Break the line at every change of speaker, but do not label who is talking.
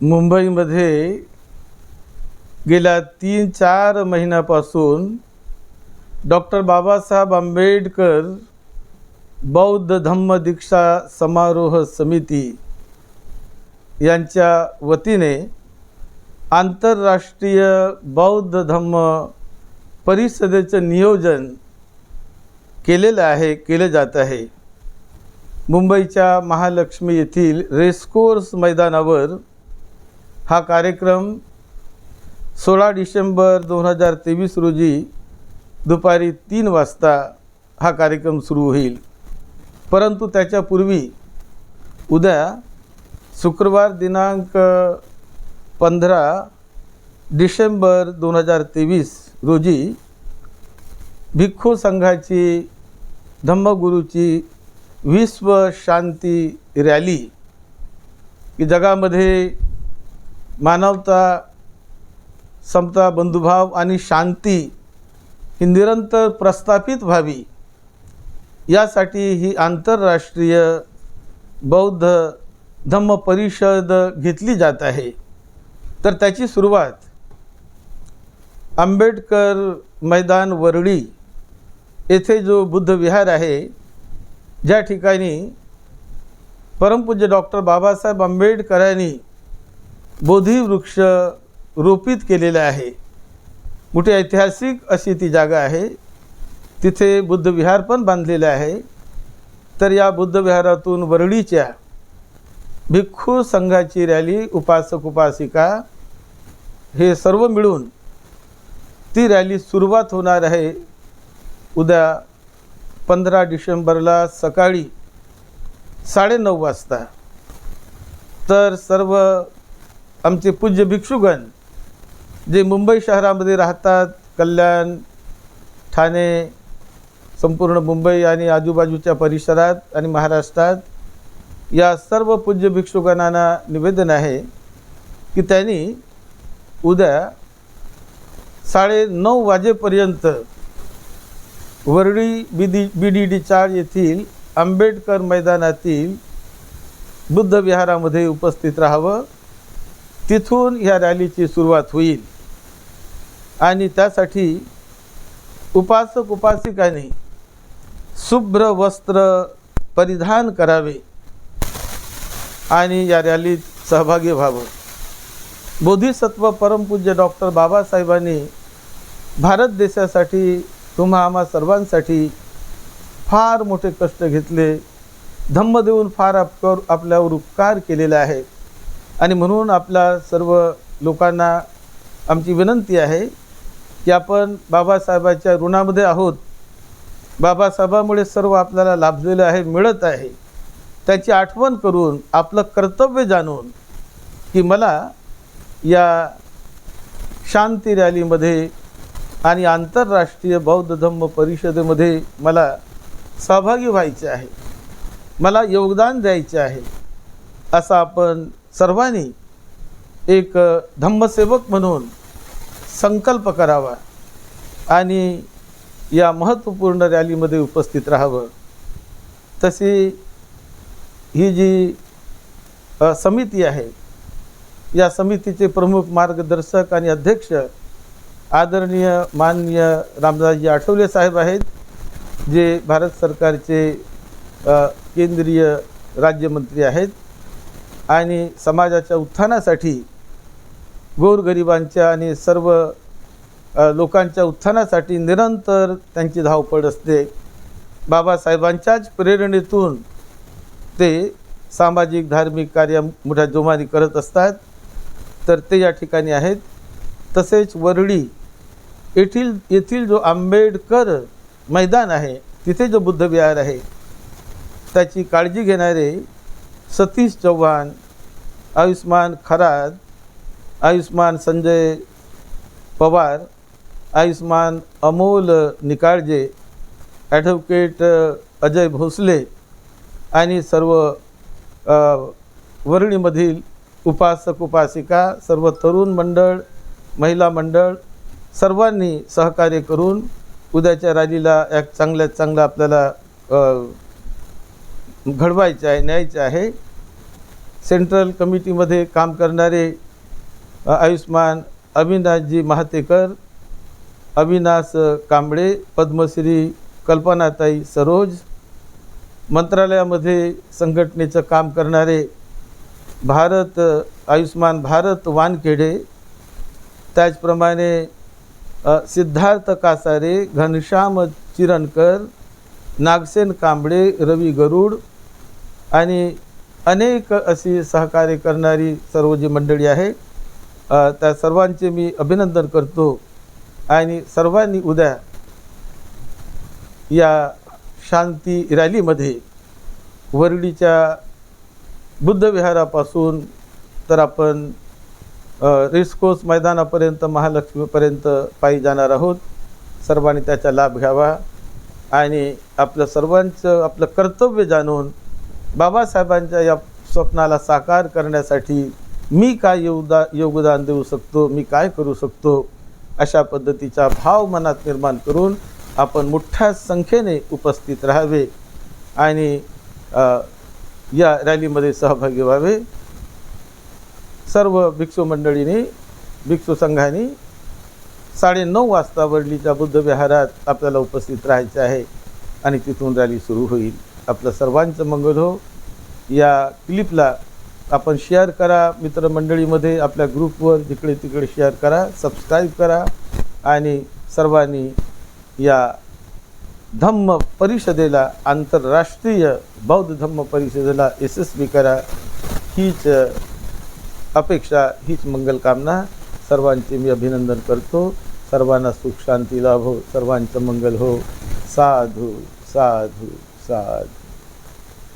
मुंबईमध्ये गेल्या तीन चार महिन्यापासून डॉक्टर बाबासाहेब आंबेडकर बौद्ध धम्म दीक्षा समारोह समिती यांच्या वतीने आंतरराष्ट्रीय बौद्ध धम्म परिषदेचं नियोजन केलेलं आहे केले जात आहे. मुंबईच्या महालक्ष्मी येथील रेसकोर्स मैदानावर हा कार्यक्रम सोळा डिसेंबर दोन हजार तेवीस रोजी दुपारी तीन वाजता हा कार्यक्रम सुरू होईल. परंतु त्याच्यापूर्वी उद्या शुक्रवार दिनांक पंधरा डिसेंबर दोन हजार तेवीस रोजी भिक्खू संघाची धम्मगुरूची विश्व शांती रॅली की जगामध्ये मानवता समता बंधुभाव आणि शांती ही निरंतर प्रस्थापित व्हावी. यासाठी ही आंतरराष्ट्रीय बौद्ध धम्म परिषद घेतली जात आहे. तर त्याची सुरुवात आंबेडकर मैदान वरळी येथे जो बुद्ध विहार आहे ज्या ठिकाणी परमपूज्य डॉक्टर बाबासाहेब आंबेडकरांनी बोधिवृक्ष रोपित केलेलं आहे. मोठी ऐतिहासिक अशी ती जागा आहे. तिथे बुद्धविहार पण बांधलेलं आहे. तर या बुद्ध विहारातून वरळीच्या भिक्खू संघाची रॅली उपासक उपासिका हे सर्व मिळून ती रॅली सुरुवात होणार आहे. उद्या पंधरा डिसेंबरला सकाळी साडेनऊ वाजता. तर सर्व आमचे पूज्य भिक्षुगण जे मुंबई शहरामध्ये राहतात कल्याण ठाणे संपूर्ण मुंबई आणि आजूबाजूच्या परिसरात आणि महाराष्ट्रात या सर्व पूज्य भिक्षुगणांना निवेदन आहे की त्यांनी उद्या साडे नऊ वाजेपर्यंत Worli B D B D D chawl येथील आंबेडकर मैदानातील बुद्ध विहारामध्ये उपस्थित राहावं. तिथून ह्या रॅलीची सुरुवात होईल. आणि त्यासाठी उपासक उपासिकांनी शुभ्र वस्त्र परिधान करावे आणि या रॅलीत सहभागी व्हावं. बोधिसत्व परमपूज्य डॉक्टर बाबासाहेबांनी भारत देशासाठी तुम्हा आम्हा सर्वांसाठी फार मोठे कष्ट घेतले. धम्म देऊन फार आपल्यावर आपल्यावर उपकार केलेले आहे आणि म्हणून आपला सर्व लोकांना आमची विनंती आहे की आपण बाबासाहेबाच्या ऋणामध्ये आहोत. बाबासाहेबामुळे सर्व आपल्याला लाभलेलं आहे मिळत आहे. त्याची आठवण करून आपलं कर्तव्य जाणून की मला या शांती रॅलीमध्ये आणि आंतरराष्ट्रीय बौद्ध धम्म परिषदेमध्ये मला सहभागी व्हायचे आहे. मला योगदान द्यायचे आहे. असं आपण सर्वांनी एक धम्मसेवक म्हणून संकल्प करावा आणि या महत्त्वपूर्ण रॅलीमध्ये उपस्थित राहावं. तशी ही जी समिती आहे या समितीचे प्रमुख मार्गदर्शक आणि अध्यक्ष आदरणीय माननीय रामदासजी आठवले साहेब आहेत जे भारत सरकारचे केंद्रीय राज्यमंत्री आहेत. आणि समाजाच्या उत्थानासाठी गोरगरिबांच्या आणि सर्व लोकांच्या उत्थानासाठी निरंतर त्यांची धावपळ असते. बाबासाहेबांच्याच प्रेरणेतून ते सामाजिक धार्मिक कार्य मोठ्या जोमाने करत असतात. तर ते या ठिकाणी आहेत. तसेच वरळी येथील येथील जो आंबेडकर मैदान आहे तिथे जो बुद्ध विहार आहे त्याची काळजी घेणारे सतीश चव्हाण आयुष्मान खराद आयुष्मान संजय पवार आयुष्मान अमोल निकाळजे ॲडव्होकेट अजय भोसले आणि सर्व वर्णीमधील उपासक उपासिका सर्व तरुण मंडळ महिला मंडळ सर्वांनी सहकार्य करून उद्याच्या रॅलीला एक चांगल्यात चांगलं आपल्याला घडवायचं आहे न्यायचं आहे. सेंट्रल कमिटीमध्ये काम करणारे आयुष्मान अविनाशजी महातेकर अविनाश कांबळे पद्मश्री कल्पनाताई सरोज मंत्रालयामध्ये संघटनेचं काम करणारे भारत आयुष्मान भारत वानखेडे त्याचप्रमाणे सिद्धार्थ कासारे घनश्याम चिरणकर नागसेन कांबळे रवी गरुड आणि अनेक अशी सहकार्य करणारी सर्व जी मंडळी आहे त्या सर्वांचे मी अभिनंदन करतो. आणि सर्वांनी उद्या या शांती रॅलीमध्ये वरडीच्या बुद्धविहारापासून तर आपण रिस्कोस रेसकोर्स मैदानापर्यंत महालक्ष्मीपर्यंत पायी जाणार आहोत. सर्वांनी त्याचा लाभ घ्यावा आणि आपलं सर्वांचं आपलं कर्तव्य जाणून बाबासाहेबांच्या या स्वप्नाला साकार करण्यासाठी मी काय योगदा योगदान देऊ शकतो? मी काय करू शकतो? अशा पद्धतीचा भाव मनात निर्माण करून आपण मोठ्या संख्येने उपस्थित राहावे आणि या रॅलीमध्ये सहभागी व्हावे. सर्व भिक्षू मंडळींनी भिक्षू संघाने साडेनऊ वाजता वडलीच्या बुद्धविहारात आपल्याला उपस्थित राहायचे आहे आणि तिथून रॅली सुरू होईल. आपलं सर्वांचं मंगल हो या क्लिपला आपण शेअर करा. मित्रमंडळीमध्ये आपल्या ग्रुपवर जिकडे तिकडे शेअर करा. सबस्क्राईब करा. आणि सर्वांनी या धम्म परिषदेला आंतरराष्ट्रीय बौद्ध धम्म परिषदेला यशस्वी करा. हीच अपेक्षा हीच मंगलकामना सर्वांचे मी अभिनंदन करतो. सर्वांना सुख शांती लाभो हो. सर्वांचं मंगल हो. साधू साधू. साधू